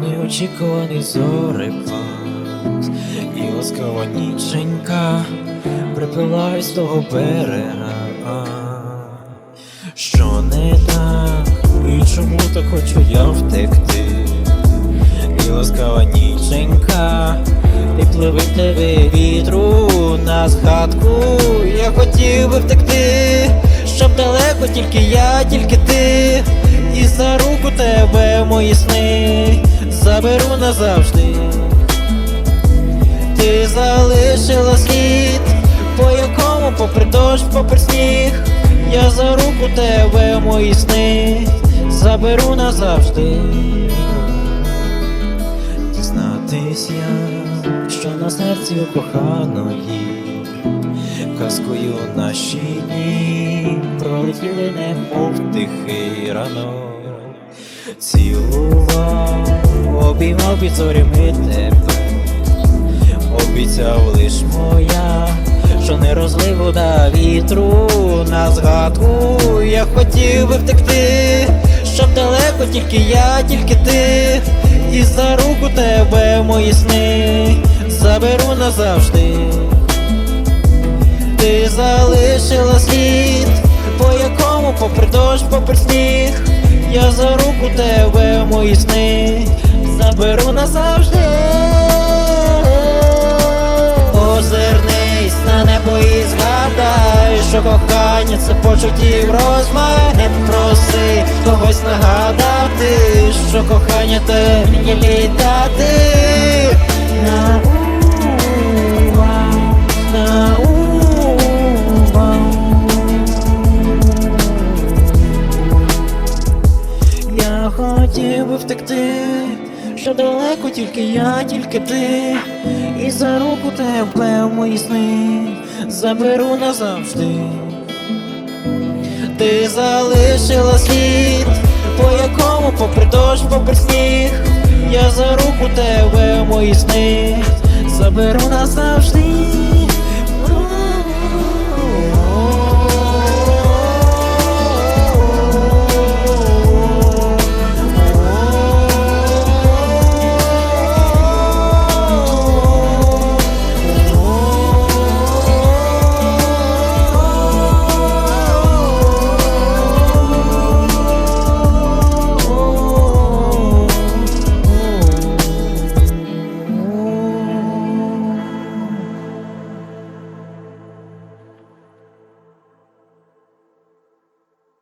Неочікуваний зорепад і ласкава ніченька припилась з того берега. Що не так, і чому так хочу я втекти? І ласкава ніченька, і пливи тебе вітру на згадку. Я хотів би втекти, щоб далеко тільки я, тільки ти. Тебе мої сни заберу назавжди. Ти залишила слід, по якому попри дощ, попри сніг, я за руку тебе мої сни заберу назавжди. Дізнатись я, що на серці коханої, казкою наші дні пролетіли немов тихий ранок. Цілував, обіймав під зорями тебе, обіцяв лиш моя, що не розлив вода вітру на згадку. Я хотів би втекти, щоб далеко тільки я, тільки ти, і за руку тебе мої сни заберу назавжди. Ти залишила слід, по якому попри дощ, попри сніг, я за руку тебе мої сни заберу назавжди. Озирнись на небо і згадай, що кохання це почуттів розмах Не проси когось нагадати, що кохання те мені літати. Хотів би втекти, що далеко тільки я, тільки ти, і за руку тебе в мої сни заберу назавжди. Ти залишила слід, по якому попри дощ, попри сніг, я за руку тебе в мої сни заберу назавжди.